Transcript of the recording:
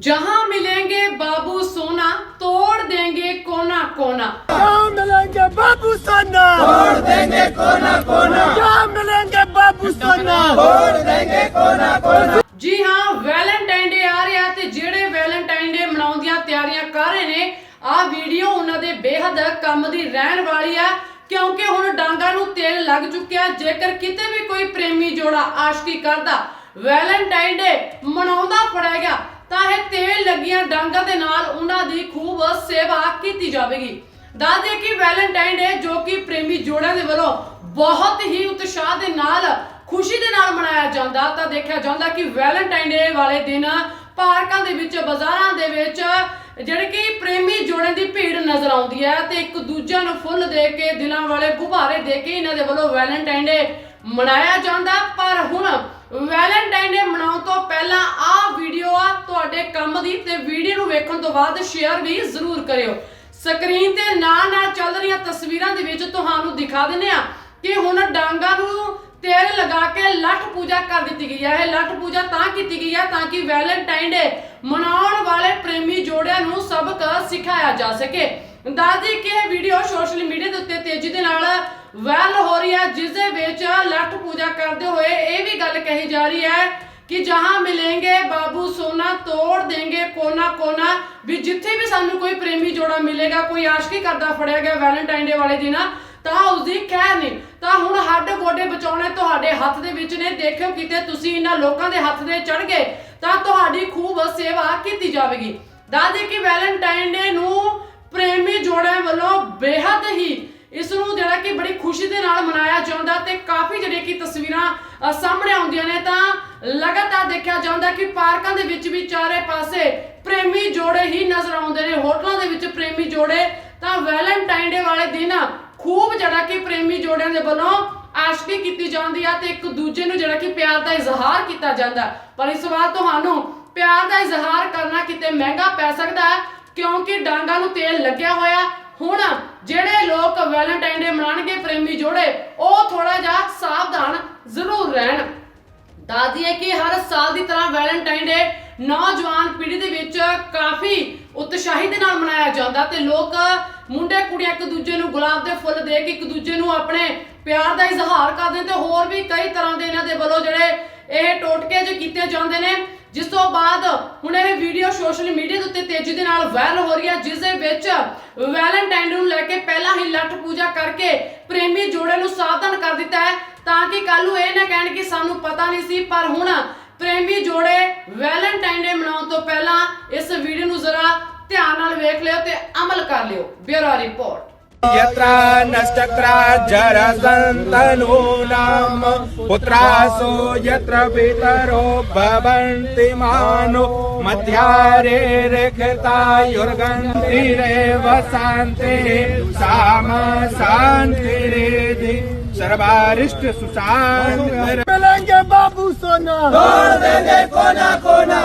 जहां मिलेंगे बाबू सोना तोड़ देंगे कोना कोना क्या मिलेंगे बाबू सोना तोड़ देंगे कोना कोना क्या मिलेंगे बाबू सोना तोड़ देंगे कोना कोना ਜੀ ਹਾਂ ਵੈਲੈਂਟਾਈਨ ਡੇ ਆ ਰਿਹਾ ਤੇ ਜਿਹੜੇ ਵੈਲੈਂਟਾਈਨ ਡੇ ਮਨਾਉਣ ਦੀਆਂ ਤਿਆਰੀਆਂ ਕਰ ਰਹੇ ਨੇ ਆਹ ਵੀਡੀਓ ਉਹਨਾਂ ਦੇ ਬੇਹੱਦ ਕੰਮ ਦੀ ਰਹਿਣ ਵਾਲੀ ਆ ਕਿਉਂਕਿ ਹੁਣ ਡਾਂਗਾ ਨੂੰ ਤੇਲ ਲੱਗ ਚੁੱਕਿਆ ਜੇਕਰ ਕਿਤੇ ਵੀ ਕੋਈ ਪ੍ਰੇਮੀ ਜੋੜਾ ਆਸ਼ਕੀ ਕਰਦਾ ਵੈਲੈਂਟਾਈਨ ਡੇ ਮਨਾਉਂਦਾ ਫੜਿਆ ਗਿਆ ਤਾਂ ਇਹ ਤੇਲ ਲੱਗੀਆਂ ਡਾਂਗਾਂ ਦੇ ਨਾਲ ਉਹਨਾਂ ਦੀ ਖੂਬ ਸੇਵਾ ਕੀਤੀ ਜਾਵੇਗੀ। ਦੱਸ ਦੇ ਕਿ ਵੈਲੈਂਟਾਈਨ ਡੇ ਜੋ ਕਿ ਪ੍ਰੇਮੀ ਜੋੜਿਆਂ ਦੇ ਵੱਲੋਂ ਬਹੁਤ ਹੀ ਉਤਸ਼ਾਹ ਦੇ ਨਾਲ, ਖੁਸ਼ੀ ਦੇ ਨਾਲ ਮਨਾਇਆ ਜਾਂਦਾ, ਤਾਂ ਦੇਖਿਆ ਜਾਂਦਾ ਕਿ ਵੈਲੈਂਟਾਈਨ ਡੇ ਵਾਲੇ ਦਿਨ ਪਾਰਕਾਂ ਦੇ ਵਿੱਚ, ਬਾਜ਼ਾਰਾਂ ਦੇ ਵਿੱਚ ਜਿਹੜੇ ਕਿ ਪ੍ਰੇਮੀ ਜੋੜੇ ਦੀ ਭੀੜ ਨਜ਼ਰ ਆਉਂਦੀ ਹੈ ਤੇ ਇੱਕ ਦੂਜਿਆਂ ਨੂੰ ਫੁੱਲ ਦੇ ਕੇ, ਦਿਲਾਂ ਵਾਲੇ ਗੁਬਾਰੇ ਦੇ ਕੇ ਇਹਨਾਂ ਦੇ ਵੱਲੋਂ ਵੈਲੈਂਟਾਈਨ ਡੇ ਮਨਾਇਆ ਜਾਂਦਾ। ਪਰ ਹੁਣ ਵੈਲੈਂਟਾਈਨ ਡੇ ਮਨਾਉਣ ਤੋਂ ਪਹਿਲਾਂ ਆ ਤੁਹਾਡੇ ਕੰਮ ਦੀ ਤੇ ਵੀਡੀਓ ਨੂੰ ਵੇਖਣ ਤੋਂ ਬਾਅਦ ਸ਼ੇਅਰ ਵੀ ਜ਼ਰੂਰ ਕਰਿਓ। ਸਕਰੀਨ ਤੇ ਨਾਲ ਨਾਲ ਚੱਲ ਰਹੀਆਂ ਤਸਵੀਰਾਂ ਦੇ ਵਿੱਚ ਤੁਹਾਨੂੰ ਦਿਖਾ ਦਿੰਦੇ ਆ ਕਿ ਹੁਣ ਡਾਂਗਾ ਨੂੰ ਤੇਲ ਲਗਾ ਕੇ ਲੱਠ ਪੂਜਾ ਕਰ ਦਿੱਤੀ ਗਈ ਹੈ। ਇਹ ਲੱਠ ਪੂਜਾ ਤਾਂ ਕੀਤੀ ਗਈ ਹੈ ਤਾਂ ਕਿ ਵੈਲੈਂਟਾਈਨ ਡੇ ਮਨਾਉਣ ਵਾਲੇ ਪ੍ਰੇਮੀ ਜੋੜਿਆਂ ਨੂੰ ਸਬਕ ਸਿਖਾਇਆ ਜਾ ਸਕੇ। ਦਾਦੀ ਕਿ ਇਹ ਵੀਡੀਓ ਸੋਸ਼ਲ ਮੀਡੀਆ ਦੇ ਉੱਤੇ ਤੇਜ਼ੀ ਦੇ ਨਾਲ ਵਾਇਰਲ ਹੋ ਰਹੀ ਹੈ, ਜਿਸ ਦੇ ਵਿੱਚ ਲੱਠ ਪੂਜਾ ਕਰਦੇ ਹੋਏ ਇਹ ਵੀ ਗੱਲ ਕਹੀ ਜਾ ਰਹੀ ਹੈ ਕਿ ਜਹਾਂ ਮਿਲेंगे ਬਾਬੂ ਸੋਨਾ ਤੋੜ ਦੇंगे ਕੋਨਾ ਕੋਨਾ। ਵੀ ਜਿੱਥੇ ਵੀ ਸਾਨੂੰ ਕੋਈ ਪ੍ਰੇਮੀ ਜੋੜਾ ਮਿਲੇਗਾ, ਕੋਈ ਆਸ਼ਕੀ ਕਰਦਾ ਫੜਿਆ ਗਿਆ ਵੈਲੈਂਟਾਈਨ ਡੇ ਵਾਲੇ ਦਿਨ, ਤਾਂ ਉਸ ਦੀ ਖੈਰ ਨਹੀਂ। ਤਾਂ ਹੁਣ ਹੱਡ ਗੋਡੇ ਬਚਾਉਣੇ ਤੁਹਾਡੇ ਹੱਥ ਦੇ ਵਿੱਚ ਨੇ। ਦੇਖਿਓ ਕਿਤੇ ਤੁਸੀਂ ਇਹਨਾਂ ਲੋਕਾਂ ਦੇ ਹੱਥ ਦੇ ਚੜ ਗਏ, ਤਾਂ ਤੁਹਾਡੀ ਖੂਬ ਸੇਵਾ ਕੀਤੀ ਜਾਵੇਗੀ। ਦੱਸਦੇ ਕਿ ਵੈਲੈਂਟਾਈਨ ਡੇ ਨੂੰ ਪ੍ਰੇਮੀ ਜੋੜਿਆਂ ਵੱਲੋਂ ਬੇਹੱਦ ਹੀ ਇਸ ਨੂੰ ਜਿਹੜਾ ਕਿ ਬੜੀ ਖੁਸ਼ੀ ਦੇ ਨਾਲ ਮਨਾਇਆ ਜਾਂਦਾ ਤੇ ਕਾਫੀ ਜਿਹੜੇ ਕਿ ਤਸਵੀਰਾਂ ਸਾਹਮਣੇ ਆਉਂਦੀਆਂ ਨੇ, ਤਾਂ ਲਗਾਤਾਰ ਦੇਖਿਆ ਜਾਂਦਾ ਕਿ ਪਾਰਕਾਂ ਦੇ ਵਿੱਚ ਵੀ ਚਾਰੇ ਪਾਸੇ ਪ੍ਰੇਮੀ ਜੋੜੇ ਹੀ ਨਜ਼ਰ ਆਉਂਦੇ ਨੇ। ਹੋਟਲਾਂ ਦੇ ਵਿੱਚ ਪ੍ਰੇਮੀ ਜੋੜੇ। ਤਾਂ ਵੈਲੈਂਟਾਈਨ ਡੇ ਵਾਲੇ ਦਿਨ ਖੂਬ ਜਿਹੜਾ ਕਿ ਪ੍ਰੇਮੀ ਜੋੜਿਆਂ ਦੇ ਵੱਲੋਂ ਆਸ਼ਕੀ ਕੀਤੀ ਜਾਂਦੀ ਆ ਤੇ ਇੱਕ ਦੂਜੇ ਨੂੰ ਜਿਹੜਾ ਕਿ ਪਿਆਰ ਦਾ ਇਜ਼ਹਾਰ ਕੀਤਾ ਜਾਂਦਾ ਪਰ ਇਸ ਵਾਰ ਤੁਹਾਨੂੰ ਪਿਆਰ ਦਾ ਇਜ਼ਹਾਰ ਕਰਨਾ ਕਿਤੇ ਮਹਿੰਗਾ ਪੈ ਸਕਦਾ ਹੈ, ਕਿਉਂਕਿ ਡਾਂਗਾ ਨੂੰ ਤੇਲ ਲੱਗਿਆ ਹੋਇਆ ਹੁਣ ਜਿਹੜੇ ਲੋਕ ਵੈਲੈਂਟਾਈਨ ਡੇ ਮਨਾਉਣਗੇ ਪ੍ਰੇਮੀ ਜੋੜੇ, ਉਹ ਥੋੜਾ ਜਿਹਾ ਸਾਵਧਾਨ ਜ਼ਰੂਰ ਰਹਿਣ। ਦੱਸਦੀ ਹੈ ਕਿ ਹਰ ਸਾਲ ਦੀ ਤਰ੍ਹਾਂ ਵੈਲੈਂਟਾਈਨ ਡੇ ਨੌਜਵਾਨ ਪੀੜ੍ਹੀ ਦੇ ਵਿੱਚ ਕਾਫੀ ਉਤਸ਼ਾਹੀ ਦੇ ਨਾਲ ਮਨਾਇਆ ਜਾਂਦਾ ਤੇ ਲੋਕ ਮੁੰਡੇ ਕੁੜੀਆਂ ਇੱਕ ਦੂਜੇ ਨੂੰ ਗੁਲਾਬ ਦੇ ਫੁੱਲ ਦੇ ਕੇ ਇੱਕ ਦੂਜੇ ਨੂੰ ਆਪਣੇ ਪਿਆਰ ਦਾ ਇਜ਼ਹਾਰ ਕਰਦੇ ਤੇ ਹੋਰ ਵੀ ਕਈ ਤਰ੍ਹਾਂ ਦੇ ਇਹਨਾਂ ਦੇ ਵੱਲੋਂ ਜਿਹੜੇ ਇਹ ਟੋਟਕੇ ਜੇ ਕੀਤੇ ਜਾਂਦੇ ਨੇ। ਜਿਸ ਤੋਂ ਬਾਅਦ ਹੁਣ ਇਹ ਵੀਡੀਓ ਸੋਸ਼ਲ ਮੀਡੀਆ ਦੇ ਉੱਤੇ ਤੇਜ਼ੀ ਦੇ ਨਾਲ ਵਾਇਰਲ ਹੋ ਰਹੀ ਹੈ, ਜਿਸ ਦੇ ਵਿੱਚ ਵੈਲੈਂਟਾਈਨ ਨੂੰ ਲੈ ਕੇ ਪਹਿਲਾਂ ਹੀ ਲੱਠ ਪੂਜਾ ਕਰਕੇ ਪ੍ਰੇਮੀ ਜੋੜੇ ਨੂੰ ਸਾਵਧਾਨ ਕਰ ਦਿੱਤਾ ਹੈ, ਤਾਂ ਕਿ ਕੱਲ ਨੂੰ ਇਹ ਨਾ ਕਹਿਣ ਕਿ ਸਾਨੂੰ ਪਤਾ ਨਹੀਂ ਸੀ, ਪਰ ਹੁਣ ਪ੍ਰੇਮੀ ਜੋੜੇ ਵੈਲੈਂਟਾਈਨ ਡੇ ਮਨਾਉਣ ਤੋਂ ਪਹਿਲਾਂ ਇਸ ਵੀਡੀਓ ਨੂੰ ਜ਼ਰਾ ਧਿਆਨ ਨਾਲ ਵੇਖ ਲਿਓ ਤੇ ਅਮਲ ਕਰ ਲਿਓ। ਬਿਊਰੋ ਰਿਪੋਰਟ यत्र नश्चक्राज्जरसन्तनूनाम् पुत्रासो यत्र पितरो भवन्ति मानो मध्यारे रिक्तायुर्गन्धिरेव शान्तिः साम शान्तिरेधि सर्वारिष्ट सुशान्तिर् मिलेंगे बाबू सोना तोड़ देंगे कोना कोना क्या मिलेंगे बाबू सोना तोड़ देंगे कोना